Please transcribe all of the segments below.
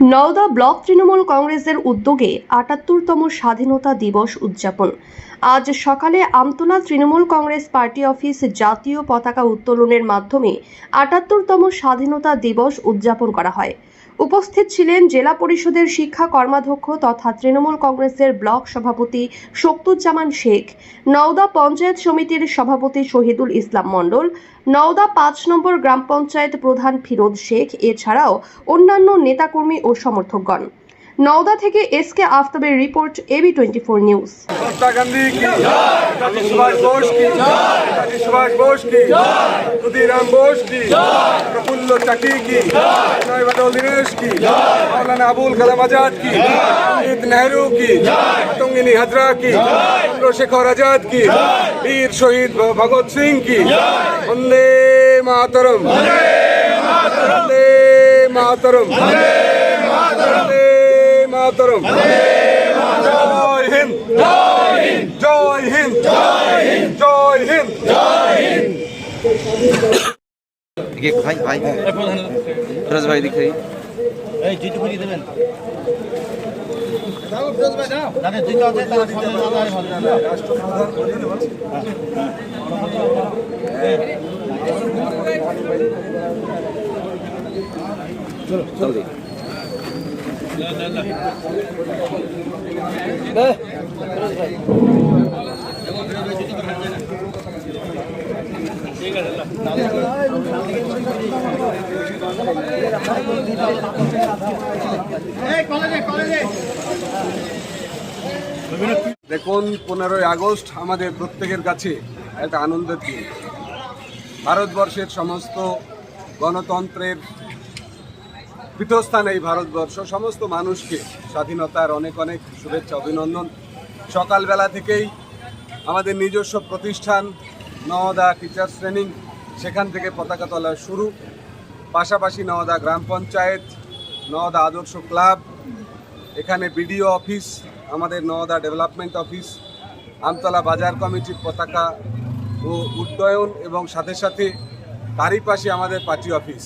Nowda block Trinamool কংগ্রেসের উদ্যোগে আটাত্তরতম স্বাধীনতা দিবস উদযাপন। আজ সকালে আমতলা তৃণমূল কংগ্রেস পার্টি অফিস জাতীয় পতাকা উত্তোলনের মাধ্যমে আটাত্তরতম স্বাধীনতা দিবস উদযাপন করা হয়। উপস্থিত ছিলেন জেলা পরিষদের শিক্ষা কর্মাধ্যক্ষ তথা তৃণমূল কংগ্রেসের ব্লক সভাপতি শক্তুজ্জামান শেখ, নওদা পঞ্চায়েত সমিতির সভাপতি শহীদুল ইসলাম মণ্ডল, নওদা পাঁচ নম্বর গ্রাম পঞ্চায়েত প্রধান ফিরোজ শেখ, এছাড়াও অন্যান্য নেতাকর্মী ও সমর্থকগণ। নওদা থেকে S K আফতাবের report AB twenty four news. Subhash Bose Syed Taki কি? বাদল দিনেশ কি? মৌলানা আবুল কালাম আজাদ কি? ঈদ নেহরু কি? আতঙ্গিনী হাজরা কি? চন্দ্রশেখর আজাদ কি? বীর শহীদ ভগৎ সিং কি? বন্দে মাতরম। বন্দে মাতরম। বন্দে মাতরম। জয় হিন্দ জয় হিন্দ। জয় হিন্দ। জয় হিন্দ। জয় হিন্দ। এদিকে ভাই ভাই ফিরোজ ভাই এদিকে দেবেন চলো জলদি না না না দেখুন, পনেরোই আগস্ট আমাদের প্রত্যেকের কাছে একটা আনন্দের দিন। ভারতবর্ষের সমস্ত গণতন্ত্রের পীঠস্থান এই ভারতবর্ষ, সমস্ত মানুষকে স্বাধীনতার অনেক অনেক শুভেচ্ছা, অভিনন্দন। সকালবেলা থেকেই আমাদের নিজস্ব প্রতিষ্ঠান নওদা টিচার্স ট্রেনিং সেখান থেকে পতাকা তোলা শুরু। পাশাপাশি নওদা গ্রাম পঞ্চায়েত, নওদা আদর্শ ক্লাব, এখানে বিডিও অফিস, আমাদের নওদা ডেভেলপমেন্ট অফিস, আমতলা বাজার কমিটির পতাকা ও উড্ডয়ন এবং সাথে সাথে তারই পাশে আমাদের পার্টি অফিস।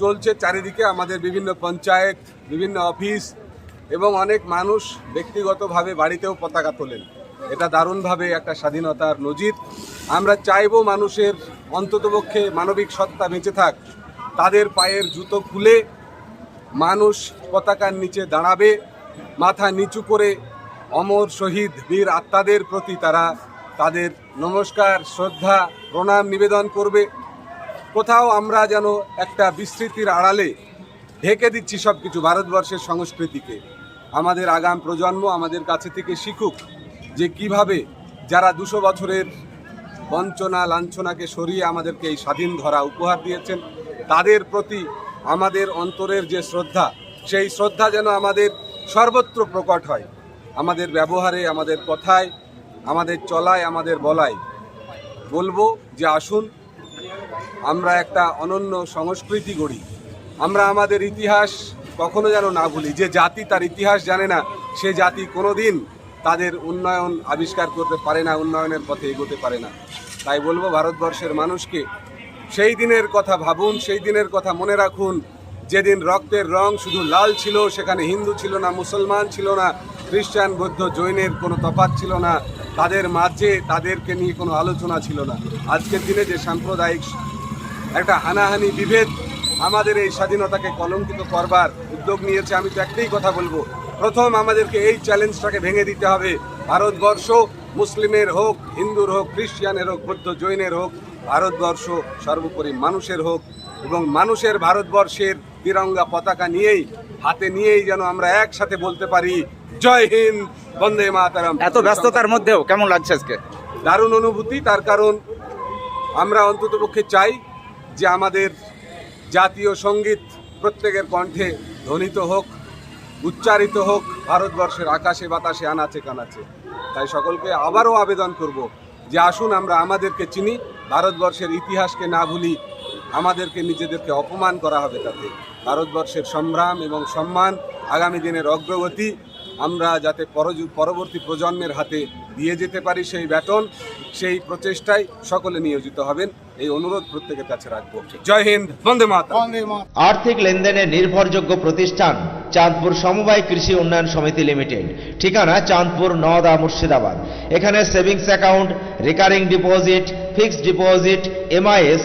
চলছে চারিদিকে আমাদের বিভিন্ন পঞ্চায়েত, বিভিন্ন অফিস এবং অনেক মানুষ ব্যক্তিগতভাবে বাড়িতেও পতাকা তোলেন। এটা দারুণভাবে একটা স্বাধীনতার নজির। আমরা চাইব মানুষের অন্ততপক্ষে মানবিক সত্তা বেঁচে থাক। তাদের পায়ের জুতো খুলে মানুষ পতাকার নিচে দাঁড়াবে। মাথা নিচু করে অমর শহীদ বীর আত্মাদের প্রতি তারা তাদের নমস্কার, শ্রদ্ধা, প্রণাম নিবেদন করবে। কোথাও আমরা যেন একটা বিস্তৃতির আড়ালে ঢেকে দিচ্ছি সব কিছু ভারতবর্ষের সংস্কৃতিকে। আমাদের আগাম প্রজন্ম আমাদের কাছে থেকে শিখুক। যে কীভাবে যারা দুশো বছরের বঞ্চনা, লাঞ্ছনাকে সরিয়ে আমাদেরকে এই স্বাধীন ধরা উপহার দিয়েছেন, তাদের প্রতি আমাদের অন্তরের যে শ্রদ্ধা, সেই শ্রদ্ধা যেন আমাদের সর্বত্র প্রকট হয়। আমাদের ব্যবহারে, আমাদের কথায়, আমাদের চলায়, আমাদের বলায়। বলব যে আসুন, আমরা একটা অনন্য সংস্কৃতি গড়ি। আমরা আমাদের ইতিহাস কখনো যেন না ভুলি। যে জাতি তার ইতিহাস জানে না, সে জাতি কোনোদিন তাদের উন্নয়ন আবিষ্কার করতে পারে না, উন্নয়নের পথে এগোতে পারে না। তাই বলব, ভারতবর্ষের মানুষকে সেই দিনের কথা ভাবুন, সেই দিনের কথা মনে রাখুন। যেদিন রক্তের রং শুধু লাল ছিল, সেখানে হিন্দু ছিল না, মুসলমান ছিল না, খ্রিস্টান, বৌদ্ধ, জৈনের কোনো তফাৎ ছিল না। তাদের মাঝে তাদেরকে নিয়ে কোনো আলোচনা ছিল না। আজকের দিনে যে সাম্প্রদায়িক একটা হানাহানি বিভেদ আমাদের এই স্বাধীনতাকে কলঙ্কিত করবার উদ্যোগ নিয়েছে, আমি তো একটাই কথা বলব প্রথম আমাদেরকে এই চ্যালেঞ্জটাকে ভেঙে দিতে হবে। ভারতবর্ষ মুসলিমের হোক হিন্দুর হোক খ্রিস্টানের হোক বৌদ্ধ জৈনের হোক ভারতবর্ষ সর্বোপরি মানুষের হোক এবং মানুষের ভারতবর্ষের তিরঙ্গা পতাকা নিয়েই হাতে নিয়েই যেন আমরা একসাথে বলতে পারি জয় হিন্দ বন্দে মাতারাম। এত ব্যস্ততার মধ্যেও কেমন লাগছে আজকে? দারুণ অনুভূতি তার কারণ আমরা অন্ততপক্ষে চাই যে আমাদের জাতীয় সংগীত প্রত্যেকের কণ্ঠে ধ্বনিত হোক। উচ্চারিত হোক, ভারতবর্ষের আকাশে, বাতাসে, আনাচে, কানাচে। তাই সকলকে আবারও আবেদন করব যে আসুন, আমরা আমাদেরকে চিনি, ভারতবর্ষের ইতিহাসকে না ভুলি আমাদেরকে নিজেদেরকে অপমান করা হবে তাতে। ভারতবর্ষের সম্ভ্রাম এবং সম্মান আগামী দিনের অগ্রগতি আমরা যাতে পরবর্তী প্রজন্মের হাতে দিয়ে যেতে পারি সেই ব্যাটন সেই প্রচেষ্টায় সকলে নিয়োজিত হবেন। এই অনুরোধ প্রত্যেকের কাছে রাখব। জয় হিন্দ বন্দে মাতা আর্থিক লেনদেনের নির্ভরযোগ্য প্রতিষ্ঠান চাঁদপুর সমবায় কৃষি উন্নয়ন সমিতি লিমিটেড। ঠিকানা চাঁদপুর নওদা মুর্শিদাবাদ। এখানে savings account recurring deposit fixed deposit MIS